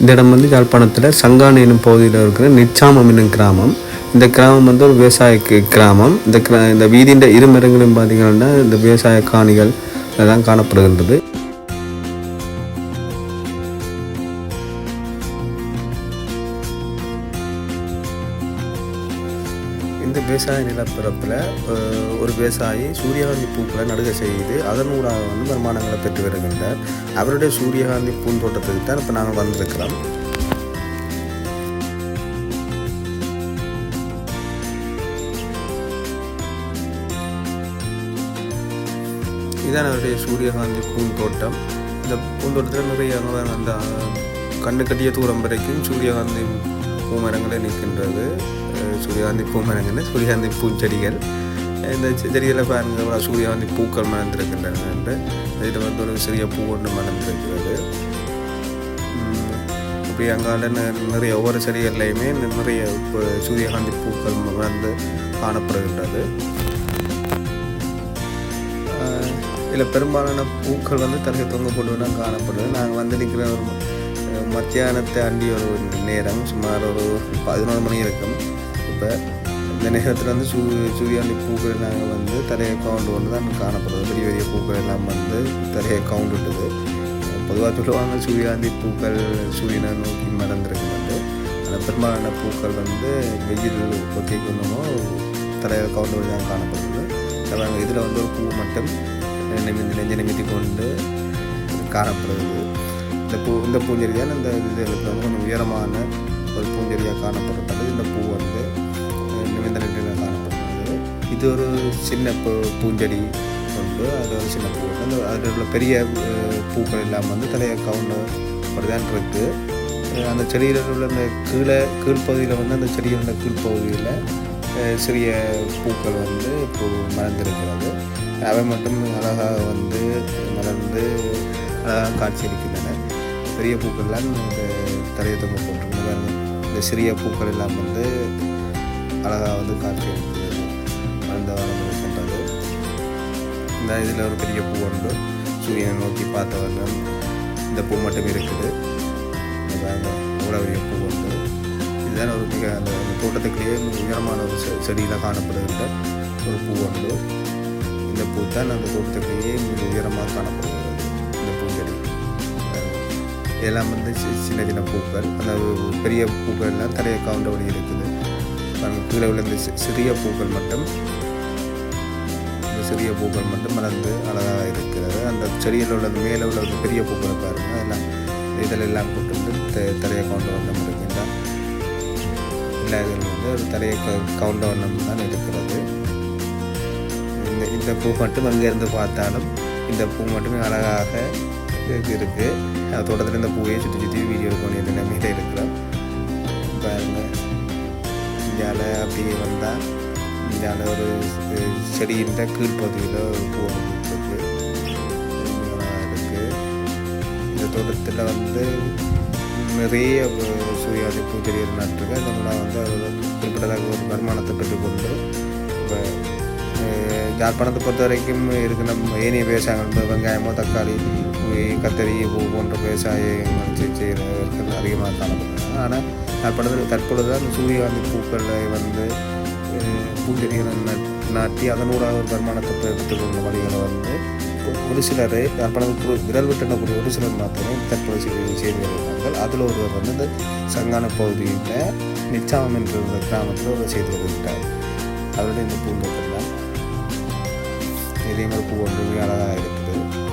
இந்த இடம் வந்து யாழ்ப்பாணத்தில் சங்கான் எனும் பகுதியில் இருக்கிற நிச்சாமம் என்னும் கிராமம். இந்த கிராமம் வந்து ஒரு விவசாய கிராமம். இந்த கிரா இந்த வீதியின் இருமரங்களும் பார்த்தீங்கன்னா இந்த விவசாய காணிகள் இதெல்லாம் காணப்படுகின்றது. வந்து விவசாய நிலப்பரப்பில் ஒரு விவசாயி சூரியகாந்தி பூக்களை நடுக செய்து அதனூடாக வந்து வருமானங்களை பெற்று வருகின்றார். அவருடைய சூரியகாந்தி பூந்தோட்டத்துக்கு தான் இப்போ நாங்கள் வந்திருக்கிறோம். இதான் அவருடைய சூரியகாந்தி பூந்தோட்டம் இந்த பூந்தோட்டத்தில் நிறைய அங்கே அந்த கண்ணு கட்டிய தூரம் வரைக்கும் சூரியகாந்தி பூமரங்களே நிற்கின்றது. சூரியகாந்தி பூமரங்கள்னு சூரியகாந்தி பூஞ்செடிகள். இந்த செடிகளை பாருங்கள் சூரியகாந்தி பூக்கள் மணந்திருக்கின்றன என்று. இதில் வந்து ஒரு சிறிய பூ ஒன்று மணந்திருக்கிறது இப்படி அப்படி அங்கால நிறைய ஒவ்வொரு செடிகள்லையுமே நிறைய இப்போ சூரியகாந்தி பூக்கள் வந்து காணப்படுகின்றது. இதில் பெரும்பாலான பூக்கள் வந்து தலகை தொங்க போட்டு தான் காணப்படுது நாங்கள் வந்து நிற்கிற ஒரு மத்தியானத்தை அண்டி ஒரு நேரம் சுமார் ஒரு பதினோரு மணி இருக்கும். இப்போ இந்த நேரத்தில் வந்து சூ சூரியாண்டி பூக்கள் நாங்கள் வந்து தலையை கவுண்டு கொண்டு தான் காணப்படுது. பெரிய பெரிய பூக்கள் எல்லாம் வந்து தலையை கவுண்டு விட்டுது பொதுவாக சொல்லுவாங்க சூரியாந்தி பூக்கள் சூரியனை நோக்கி மறந்துருக்குமெண்டு அந்த பெரும்பாலான பூக்கள் வந்து வெயில் ஒத்தி கொண்டமோ தலையை கவுண்டு தான் காணப்படுது. அப்புறம் இதில் வந்து ஒரு பூ மட்டும் நிமிந்து நெஞ்சு நிமித்தி கொண்டு காணப்படுது. இந்த பூ இந்த பூஞ்செடியான இந்த இதில் வந்து கொஞ்சம் உயரமான ஒரு பூஞ்செடியாக காணப்படுறது இந்த பூ வந்து நிமிந்த நிலையில் காணப்படுறது இது ஒரு சின்ன பூ பூஞ்செடி உண்டு. அது ஒரு சின்ன பூ அந்த அதில் உள்ள பெரிய பூக்கள் எல்லாம் வந்து தலையை கவுண்டு அப்படிதான் இருக்குது அந்த செடியில் உள்ள அந்த கீழே கீழ்ப்பகுதியில் வந்து அந்த செடியோட கீழ்ப்பகுதியில் சிறிய பூக்கள் வந்து இப்போ மலர்ந்திருக்கிறது. அவை மட்டும் அழகாக வந்து மலர்ந்து அழகாக காட்சியளிக்கின்றன. பெரிய பூக்கள்லாம் இந்த தரையை தொங்க போட்டிருக்கணும் இந்த சிறிய பூக்கள் எல்லாம் வந்து அழகாக வந்து காற்று அந்த வரம் சென்றது. இந்த இதில் ஒரு பெரிய பூ உண்டு. சூரியனை நோக்கி பார்த்த வண்ணம் இந்த பூ மட்டும் இருக்குது. இந்த பாருங்க பெரிய பூ உண்டு. இதுதான் ஒரு மிக அந்த அந்த தோட்டத்துக்குள்ளேயே மிக உயரமான ஒரு செ செடியில் காணப்படுகின்ற ஒரு பூ உண்டு. இந்த பூ தான் அந்த தோட்டத்துக்குள்ளேயே மிக உயரமாக காணப்படுகிறது இந்த பூஞ்செடி இதெல்லாம் வந்து சி- சின்ன சின்ன பூக்கள் அதாவது பெரிய பூக்கள் எல்லாம் தலையை கவுண்ட இருக்குது. பாருங்க, கீழே உள்ள இந்த சிறிய பூக்கள் மட்டும். இந்த சிறிய பூக்கள் மட்டும் மலர்ந்து அழகாக இருக்கிறது. அந்த செடியில் உள்ள மேலே உள்ள அந்த பெரிய பூக்களை பாருங்க. அதெல்லாம் இதில் எல்லாம் போட்டு வந்து த- தலையை கவுண்ட வண்ணம் இருக்கின்றான். எல்லா இதில் வந்து ஒரு தலையை கவுண்ட வண்ணம் தான் இருக்கிறது. இந்த இந்த பூ மட்டும் அங்கேருந்து பார்த்தாலும் இந்த பூ மட்டுமே அழகாக இருக்கு இருக்கு. அது தோட்டத்தில் இந்த பூவையை சுற்றி சுற்றி வீடியோ எடுக்கணும் இந்த நம்பிக்கை இருக்கிறோம் பாருங்க. இந்தியாவில் அப்படியே வந்தால் இந்தியாவில் ஒரு அஹ், செடியின் கீழ்ப்பகுதியில் ஒரு பூ இருக்குது இருக்கு. இந்த தோட்டத்தில் வந்து நிறைய சூரியாதி பூச்செடிகள் நட்டுருக்கு அதனால் வந்து அது குறிப்பிட்டதாக ஒரு வருமானத்தை பெற்றுக்கொண்டு யாழ்ப்பாணத்தை பொறுத்த வரைக்கும் இருக்கிற நம்ம ஏனைய விவசாயங்கள் வெங்காயமோ தக்காளி கத்தரி பூ போன்ற விவசாயங்கள் செய்கிறது செய்கிறவர்கள் அதிகமாக காணப்படுறாங்க ஆனால் யாழ்ப்பாணத்தில் தற்பொழுது தான் சூரியகாந்தி பூக்களை வந்து பூச்செடிகளை நட்- நாட்டி அதனூடாக ஒரு வருமானத்தை பெற்றுக்கொண்ட வழிகளை வந்து ஒரு- சிலர் யாழ்ப்பாணத்துக்கு விரல் விட்டக்கூடிய ஒரு சிலர் மாத்திரமே தற்பொழுது செய்து செய்து வருகிறார்கள். அதில் ஒருவர் வந்து இந்த சங்கான பகுதியில் நிச்சாமம் என்ற ஒரு கிராமத்தில் ஒரு செய்து வருகிறார். அவருடைய இந்த பூந்தோட்டம் தான் y no el cubo que hubiera nada de este.